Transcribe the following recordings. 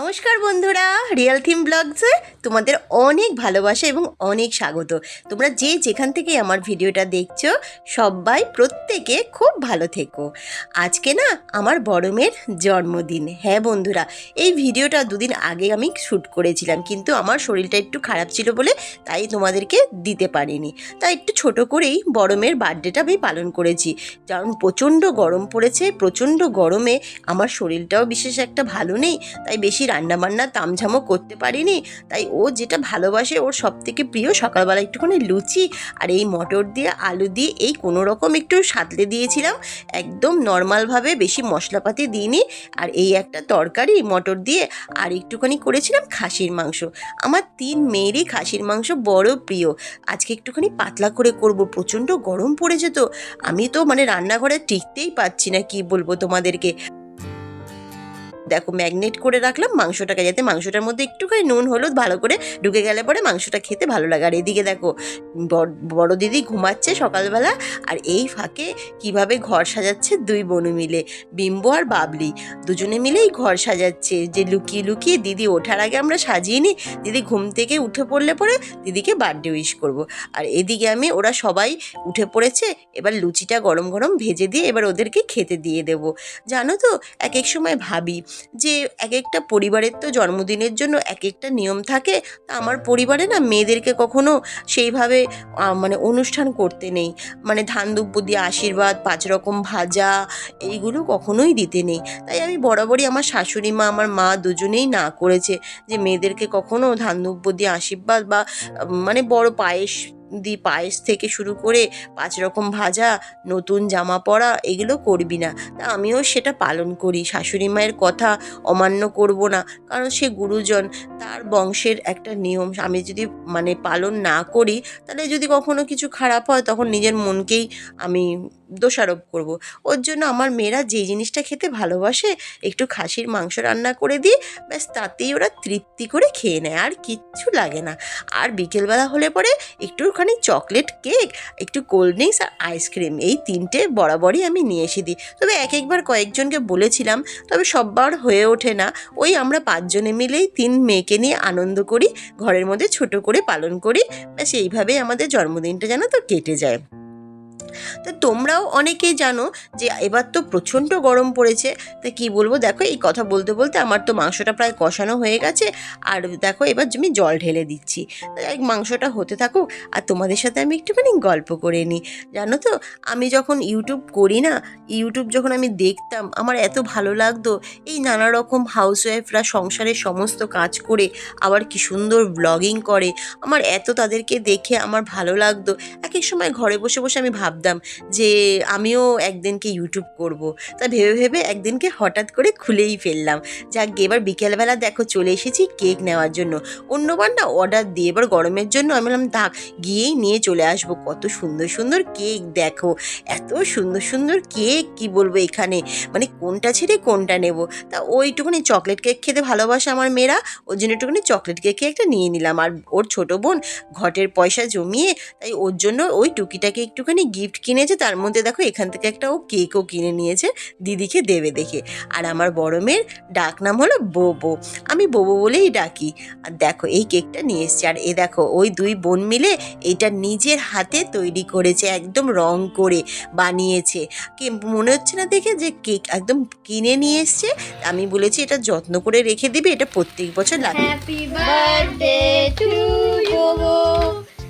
নমস্কার বন্ধুরা real theme ব্লগসে তোমাদের অনেক ভালোবাসা এবং অনেক স্বাগত। তোমরা যে যেখান থেকে আমার ভিডিওটা দেখছ, সবাই প্রত্যেকে খুব ভালো থেকো। আজকে না, আমার বড় মেয়ের জন্মদিন। হ্যাঁ বন্ধুরা, এই ভিডিওটা দুদিন আগে আমি শ্যুট করেছিলাম, কিন্তু আমার শরীরটা একটু খারাপ ছিল বলে তাই তোমাদেরকে দিতে পারিনি। তাই একটু ছোট করেই বড় মেয়ের বার্থডেটা আমি পালন করেছি। কারণ প্রচণ্ড গরম পড়েছে, প্রচণ্ড গরমে আমার শরীরটাও বিশেষ একটা ভালো নেই, তাই বেশি রান্নাবান্না তামঝামও করতে পারিনি, তাই ও যেটা ভালোবাসে ওর সব থেকে প্রিয় সকালবেলা একটুখানি লুচি আর এই মটর দিয়ে আলু দিয়ে এই কোনো রকম একটু সাতলে দিয়েছিলাম, একদম নর্মালভাবে বেশি মশলাপাতি দিইনি আর এই একটা তরকারি মটর দিয়ে আর একটুখানি করেছিলাম খাসির মাংস। আমার তিন মেয়েরই খাসির মাংস বড় প্রিয়, আজকে একটুখানি পাতলা করে করব, প্রচণ্ড গরম পড়েছে তো, আমি তো মানে রান্নাঘরে টিকতেই পাচ্ছি না, কি বলব তোমাদেরকে। দেখো ম্যাগনেট করে রাখলাম মাংসটাকে যাতে মাংসটার মধ্যে একটুখানি নুন, হলুদ ভালো করে ঢুকে গেলে পরে মাংসটা খেতে ভালো লাগে। আর এদিকে দেখো, বড়- দিদি ঘুমাচ্ছে সকালবেলা আর এই ফাঁকে কীভাবে ঘর সাজাচ্ছে দুই বনু মিলে, বিম্বো আর বাবলি। দুজনে মিলেই ঘর সাজাচ্ছে। যে লুকিয়ে লুকিয়ে দিদি ওঠার আগে আমরা সাজিয়ে নিই, দিদি ঘুম থেকে উঠে পড়লে পরে দিদিকে বার্থডে উইশ করব। আর এদিকে আমি, ওরা সবাই উঠে পড়েছে, এবার লুচিটা গরম গরম ভেজে দিয়ে এবার ওদেরকে খেতে দিয়ে দেব। জানো তো এক এক সময় ভাবি যে এক একটা পরিবারের তো জন্মদিনের জন্য এক একটা নিয়ম থাকে, তা আমার পরিবারে না মেয়েদেরকে কখনো সেইভাবে মানে অনুষ্ঠান করতে নেই। মানে ধান দুব্য দিয়ে আশীর্বাদ, পাঁচ রকম ভাজা, এইগুলো কখনোই দিতে নেই। তাই আমি বরাবরই আমার শাশুড়ি মা, আমার মা দুজনেই না করেছে যে মেয়েদেরকে কখনো ধান দুব্য দিয়ে আশীর্বাদ বা মানে বড় পায়েস দি পায়েস থেকে শুরু করে পাঁচ রকম ভাজা, নতুন জামা পরা এগুলো করবি না। তা আমিও সেটা পালন করি। শাশুড়ি মায়ের কথা অমান্য করব না, কারণ সে গুরুজন, তার বংশের একটা নিয়ম। আমি যদি মানে পালন না করি, তাহলে যদি কখনো কিছু খারাপ হয়, তখন নিজের মনকেই আমি দোষারোপ করব। ওর জন্য আমার মেয়েরা যে জিনিসটা খেতে ভালোবাসে, একটু খাসির মাংস রান্না করে দিই, ব্যাস তাতেই ওরা তৃপ্তি করে খেয়ে নেয়, আর কিচ্ছু লাগে না। আর বিকেলবেলা হলে পরে একটুখানি চকলেট কেক, একটু কোল্ড ড্রিঙ্কস আর আইসক্রিম, এই তিনটে বরাবরই আমি নিয়ে এসে দিই। তবে এক একবার কয়েকজনকে বলেছিলাম, তবে সববার হয়ে ওঠে না। ওই আমরা পাঁচজনে মিলেই তিন মেয়েকে নিয়ে আনন্দ করি, ঘরের মধ্যে ছোট করে পালন করি, ব্যাস এইভাবেই আমাদের জন্মদিনটা যেন তো কেটে যায়। তো তোমরাও অনেকেই জানো যে এবার তো প্রচণ্ড গরম পড়েছে। তা কি বলব? দেখো, এই কথা বলতে বলতে আমার তো মাংসটা প্রায় কষানো হয়ে গেছে। আর দেখো, এবার আমি জল ঢেলে দিচ্ছি। মাংসটা হতে থাকুক আর তোমাদের সাথে আমি একটুখানি গল্প করে নিই। জানো তো, আমি যখন ইউটিউব করি না, ইউটিউব যখন আমি দেখতাম, আমার এত ভালো লাগতো। এই নানা রকম হাউসওয়াইফরা সংসারের সমস্ত কাজ করে আবার কি সুন্দর ব্লগিং করে। আমার এত তাদেরকে দেখে আমার ভালো লাগতো। এক এক সময় ঘরে বসে বসে আমি ভাবতাম যে আমিও একদিনকে ইউটিউব করব। তা ভেবে ভেবে একদিনকে হঠাৎ করে খুলেই ফেললাম। যাক গে, এবার বিকেলবেলা দেখো চলে এসেছি কেক নেওয়ার জন্য। অন্যবার না অর্ডার দিয়ে এবার গরমের জন্য আমি বললাম থাক গিয়েই নিয়ে চলে আসব। কত সুন্দর সুন্দর কেক দেখো। এত সুন্দর সুন্দর কেক কি বলব এখানে? মানে কোনটা ছেড়ে কোনটা নেব? তা ওইটুকুনি চকলেট কেক খেতে ভালোবাসে আমার মেয়েরা। ওর জন্য একটুখানি চকলেট কেক একটা নিয়ে নিলাম। আর ওর ছোট বোন ঘটের পয়সা জমিয়ে তাই ওর জন্য ওই টুকিটাকে একটুখানি গিফট কিনেছে, তার মধ্যে দেখো এখান থেকে একটা ও কেকও কিনে নিয়েছে দিদিকে দেবে দেখে। আর আমার বড় মেয়ের ডাক নাম হলো বোবো। আমি বোবো বলেই ডাকি। আর দেখো এই কেকটা নিয়ে এসছে। আর এ দেখো, ওই দুই বোন মিলে এটা নিজের হাতে তৈরি করেছে, একদম রং করে বানিয়েছে। কি, মনে হচ্ছে না দেখে যে কেক একদম কিনে নিয়ে এসছে? আমি বলেছি এটা যত্ন করে রেখে দিবি, এটা প্রত্যেক বছর লাগে। Bobo.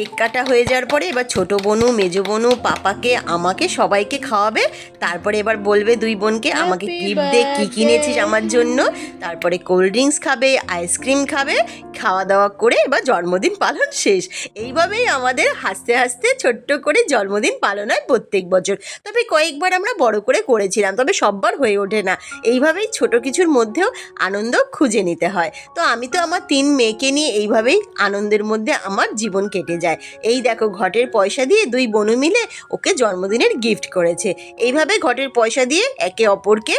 Cake কাটা হয়ে যাওয়ার পরে এবার ছোট বনু মেজো বনু পাপাকে আমাকে সবাইকে খাওয়াবে। তারপরে এবার বলবে দুই বোনকে আমাকে গিফট দে কী কিনেছিস আমার জন্য? তারপরে কোল্ড ড্রিঙ্কস খাবে আইসক্রিম খাবে খাওয়া দাওয়া করে এবার জন্মদিন পালন শেষ। এইভাবেই আমাদের হাসতে হাসতে ছোট্ট করে জন্মদিন পালন হয় প্রত্যেক বছর। তবে কয়েকবার আমরা বড় করে করেছিলাম তবে সববার হয়ে ওঠে না। এইভাবেই ছোট কিছুর মধ্যেও আনন্দ খুঁজে নিতে হয়। তো আমি তো আমার তিন মেয়েকে নিয়ে এইভাবেই আনন্দের মধ্যে আমার জীবন কেটে যায়। এই দেখো, ঘটের পয়সা দিয়ে দুই বনু মিলে ওকে জন্মদিনের গিফট করেছে। এইভাবে ঘটের পয়সা দিয়ে একে অপরকে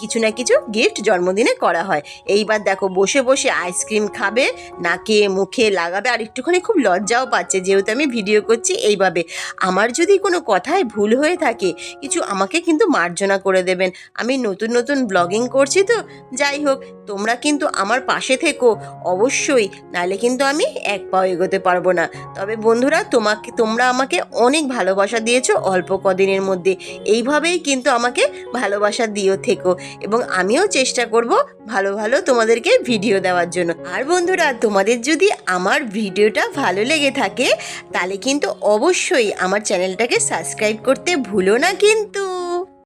কিছু না কিছু গিফট জন্মদিনে করা হয়। এইবার দেখো, বসে বসে আইসক্রিম খাবে, নাকে, মুখে লাগাবে, আর একটুখানি খুব লজ্জাও পাচ্ছে, যেহেতু আমি ভিডিও করছি এইভাবে। আমার যদি কোনো কথায় ভুল হয়ে থাকে, কিছু আমাকে কিন্তু মার্জনা করে দেবেন। আমি নতুন নতুন ব্লগিং করছি তো, যাই হোক তোমরা কিন্তু আমার পাশে থেকো, অবশ্যই। নাহলে কিন্তু আমি এক পাও এগোতে পারব না। তবে বন্ধুরা, তোমাকে, তোমরা আমাকে অনেক ভালোবাসা দিয়েছ অল্প কদিনের মধ্যে। এইভাবেই কিন্তু আমাকে ভালোবাসা দিও, থেকো। এবং আমিও চেষ্টা করব ভালো ভালো তোমাদেরকে ভিডিও দেওয়ার জন্য। আর বন্ধুরা, তোমাদের যদি আমার ভিডিওটা ভালো লেগে থাকে, তাহলে কিন্তু অবশ্যই আমার চ্যানেলটাকে সাবস্ক্রাইব করতে ভুলো না কিন্তু।